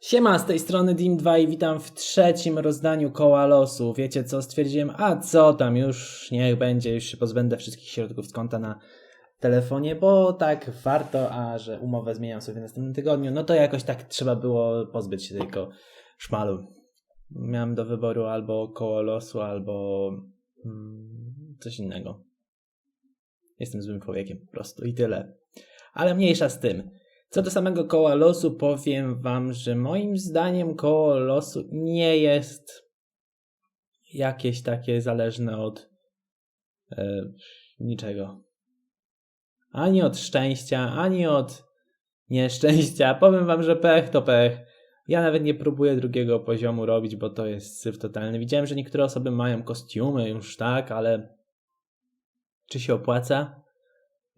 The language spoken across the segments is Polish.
Siema, z tej strony Dim2 i witam w trzecim rozdaniu koła losu. Wiecie co, stwierdziłem, a co tam, już niech będzie, już się pozbędę wszystkich środków z konta na telefonie, bo tak warto, a że umowę zmieniam sobie w następnym tygodniu, no to jakoś tak trzeba było pozbyć się tego szmalu. Miałem do wyboru albo koło losu, albo mm, coś innego. Jestem złym człowiekiem po prostu i tyle. Ale mniejsza z tym. Co do samego koła losu, powiem Wam, że moim zdaniem koło losu nie jest jakieś takie zależne od e, niczego. Ani od szczęścia, ani od nieszczęścia. Powiem Wam, że pech to pech. Ja nawet nie próbuję drugiego poziomu robić, bo to jest syf totalny. Widziałem, że niektóre osoby mają kostiumy już tak, ale czy się opłaca?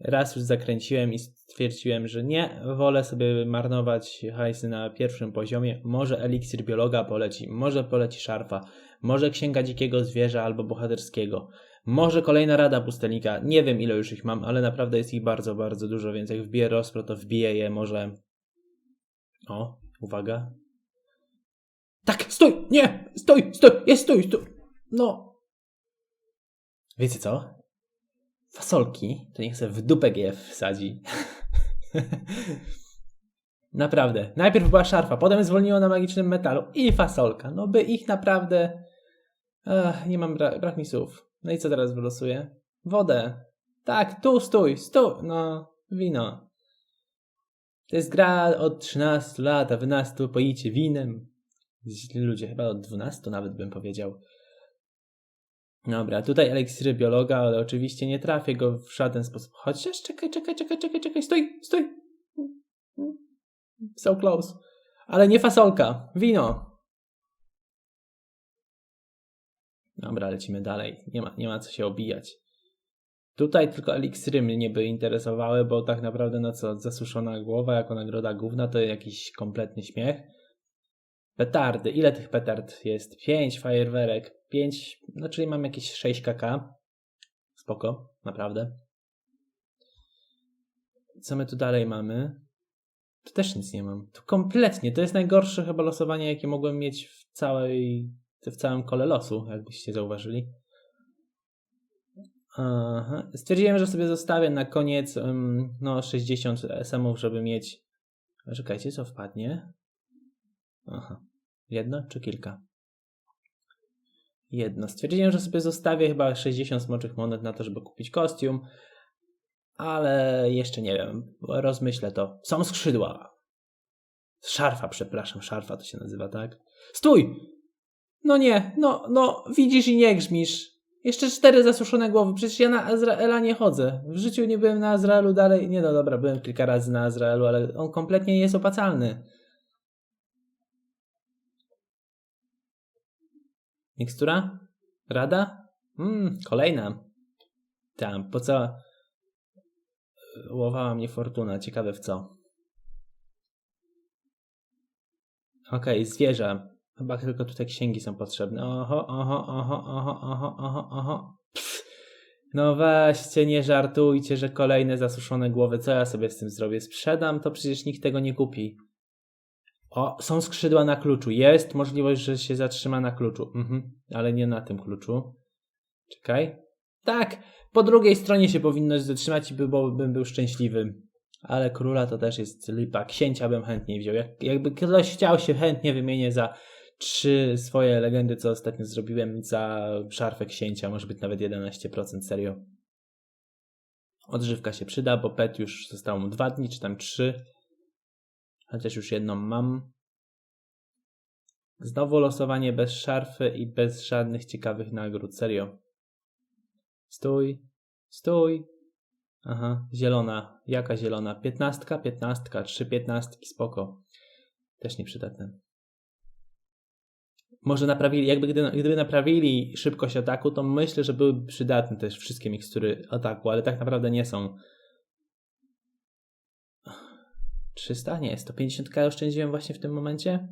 Raz już zakręciłem i stwierdziłem, że nie, wolę sobie marnować hajsy na pierwszym poziomie. Może eliksir biologa poleci, może poleci szarfa, może księga dzikiego zwierza albo bohaterskiego. Może kolejna rada pustelnika. Nie wiem ile już ich mam, ale naprawdę jest ich bardzo, bardzo dużo, więc jak wbiję rozpro, to wbiję je może... O, uwaga. Tak, stój! Nie! Stój! Stój! Jest stój! stój. No. Wiecie co? Fasolki, to niech sobie w dupę je wsadzi. naprawdę. Najpierw była szarfa, potem zwolniło na magicznym metalu i fasolka. No by ich naprawdę... Nie mam, bra brak mi słów. No i co teraz wylosuję? Wodę. Tak, tu stój, stój. No, wino. To jest gra od 13 lat, a wy nas tu poicie winem. Ludzie, chyba od 12 nawet bym powiedział. Dobra, tutaj eliksiry biologa, ale oczywiście nie trafię go w żaden sposób. Chociaż czekaj, czekaj, czekaj, czekaj, czekaj, stój, stój. So close. Ale nie fasolka, wino. Dobra, lecimy dalej. Nie ma, nie ma co się obijać. Tutaj tylko eliksiry mnie by interesowały, bo tak naprawdę no co, zasuszona głowa jako nagroda główna to jakiś kompletny śmiech. Petardy. Ile tych petard jest? 5 fajerwerek. 5, no czyli mam jakieś 6 kk. Spoko, naprawdę. Co my tu dalej mamy? Tu też nic nie mam. Tu kompletnie. To jest najgorsze chyba losowanie, jakie mogłem mieć w całej, w całym kole losu, jakbyście zauważyli. Aha. Stwierdziłem, że sobie zostawię na koniec um, no 60 SM-ów, żeby mieć. Czekajcie, co wpadnie? Aha. Jedno czy kilka? Jedno. Stwierdziłem, że sobie zostawię chyba 60 smoczych monet na to, żeby kupić kostium, ale jeszcze nie wiem. Rozmyślę to. Są skrzydła. Szarfa, przepraszam, szarfa to się nazywa, tak? Stój! No nie, no, no, widzisz i nie grzmisz. Jeszcze cztery zasuszone głowy. Przecież ja na Azraela nie chodzę. W życiu nie byłem na Azraelu dalej. Nie no dobra, byłem kilka razy na Azraelu, ale on kompletnie nie jest opłacalny. Mikstura? Rada? Mmm, kolejna. Tam, po co łowała mnie fortuna? Ciekawe w co. Okej, okay, zwierzę. Chyba tylko tutaj księgi są potrzebne. Oho, oho, oho, oho, oho, oho, oho. Pff. No weźcie, nie żartujcie, że kolejne zasuszone głowy. Co ja sobie z tym zrobię? Sprzedam, to przecież nikt tego nie kupi. O, są skrzydła na kluczu. Jest możliwość, że się zatrzyma na kluczu. Mhm, ale nie na tym kluczu. Czekaj. Tak, po drugiej stronie się powinno zatrzymać i by, bo bym był szczęśliwy. Ale króla to też jest lipa. Księcia bym chętnie wziął. Jak, jakby ktoś chciał się chętnie wymienię za trzy swoje legendy, co ostatnio zrobiłem za szarfę księcia. Może być nawet 11% serio. Odżywka się przyda, bo pet już zostało mu dwa dni, czy tam trzy. Chociaż już jedną mam. Znowu losowanie bez szarfy i bez żadnych ciekawych nagród. Serio. Stój. Stój. Aha, zielona. Jaka zielona? Piętnastka, piętnastka, trzy piętnastki, spoko. Też nieprzydatne. Może naprawili, jakby gdy, gdyby naprawili szybkość ataku, to myślę, że byłyby przydatne też wszystkie mikstury ataku, ale tak naprawdę nie są. 300? Nie, 150k oszczędziłem właśnie w tym momencie.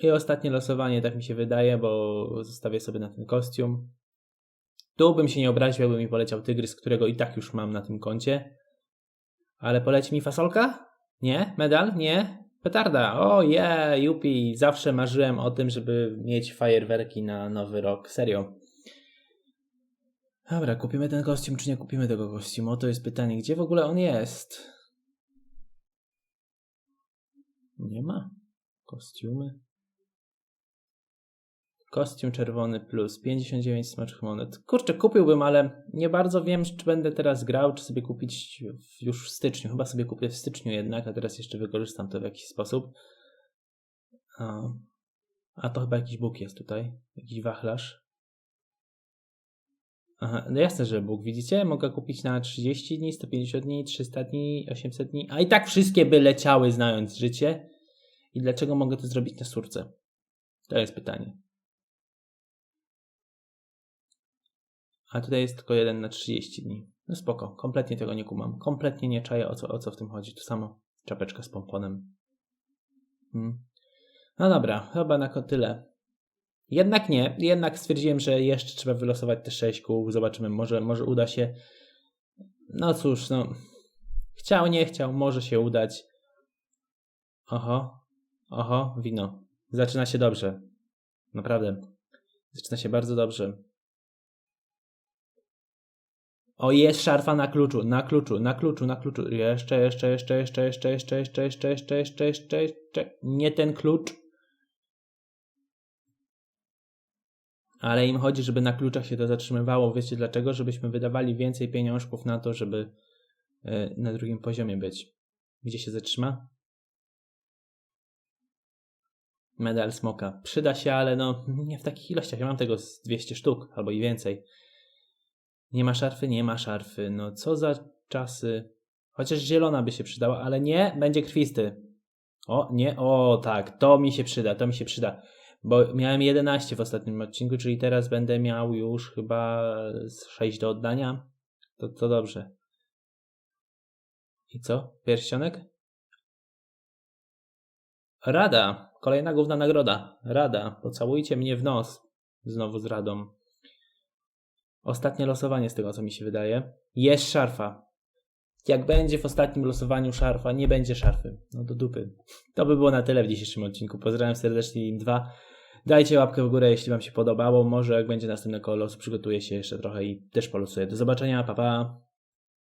I ostatnie losowanie, tak mi się wydaje, bo zostawię sobie na ten kostium. Tu bym się nie obraził, jakby mi poleciał tygrys, którego i tak już mam na tym koncie. Ale poleci mi fasolka? Nie? Medal? Nie? Petarda, o je, jupi, zawsze marzyłem o tym, żeby mieć fajerwerki na nowy rok, serio. Dobra, kupimy ten kostium, czy nie kupimy tego kostiumu? To jest pytanie, gdzie w ogóle on jest? Nie ma. Kostiumy. Kostium czerwony plus 59 smacznych monet. Kurczę, kupiłbym, ale nie bardzo wiem, czy będę teraz grał, czy sobie kupić już w styczniu. Chyba sobie kupię w styczniu jednak, a teraz jeszcze wykorzystam to w jakiś sposób. A, a to chyba jakiś Bóg jest tutaj. Jakiś wachlarz. Aha, no jasne, że Bóg. Widzicie? Mogę kupić na 30 dni, 150 dni, 300 dni, 800 dni. A i tak wszystkie by leciały, znając życie. I dlaczego mogę to zrobić na surce? To jest pytanie. A tutaj jest tylko jeden na 30 dni. No spoko, kompletnie tego nie kumam. Kompletnie nie czaję o co, o co w tym chodzi. To samo czapeczka z pomponem. Hmm. No dobra, chyba na tyle. Jednak nie, jednak stwierdziłem, że jeszcze trzeba wylosować te 6 kół. Zobaczymy, może, może uda się. No cóż, no. Chciał, nie chciał, może się udać. Oho, oho, wino. Zaczyna się dobrze. Naprawdę. Zaczyna się bardzo dobrze. O, jest szarfa na kluczu, na kluczu, na kluczu, na kluczu. Jeszcze, jeszcze, jeszcze, jeszcze, jeszcze, jeszcze, jeszcze, jeszcze, jeszcze, jeszcze, jeszcze, jeszcze. Nie ten klucz. Ale im chodzi, żeby na kluczach się to zatrzymywało. Wiecie dlaczego? Żebyśmy wydawali więcej pieniążków na to, żeby e, na drugim poziomie być. Gdzie się zatrzyma? Medal smoka. Przyda się, ale no nie w takich ilościach. Ja mam tego z 200 sztuk albo i więcej. Nie ma szarfy? Nie ma szarfy. No co za czasy. Chociaż zielona by się przydała, ale nie, będzie krwisty. O, nie, o tak, to mi się przyda, to mi się przyda. Bo miałem 11 w ostatnim odcinku, czyli teraz będę miał już chyba z 6 do oddania. To, to dobrze. I co? Pierścionek? Rada. Kolejna główna nagroda. Rada. Pocałujcie mnie w nos. Znowu z radą. Ostatnie losowanie z tego, co mi się wydaje. Jest szarfa. Jak będzie w ostatnim losowaniu szarfa, nie będzie szarfy. No do dupy. To by było na tyle w dzisiejszym odcinku. Pozdrawiam serdecznie Lim 2. Dajcie łapkę w górę, jeśli Wam się podobało. Może jak będzie następne koło losu, przygotuję się jeszcze trochę i też polusuję. Do zobaczenia. Pa, pa.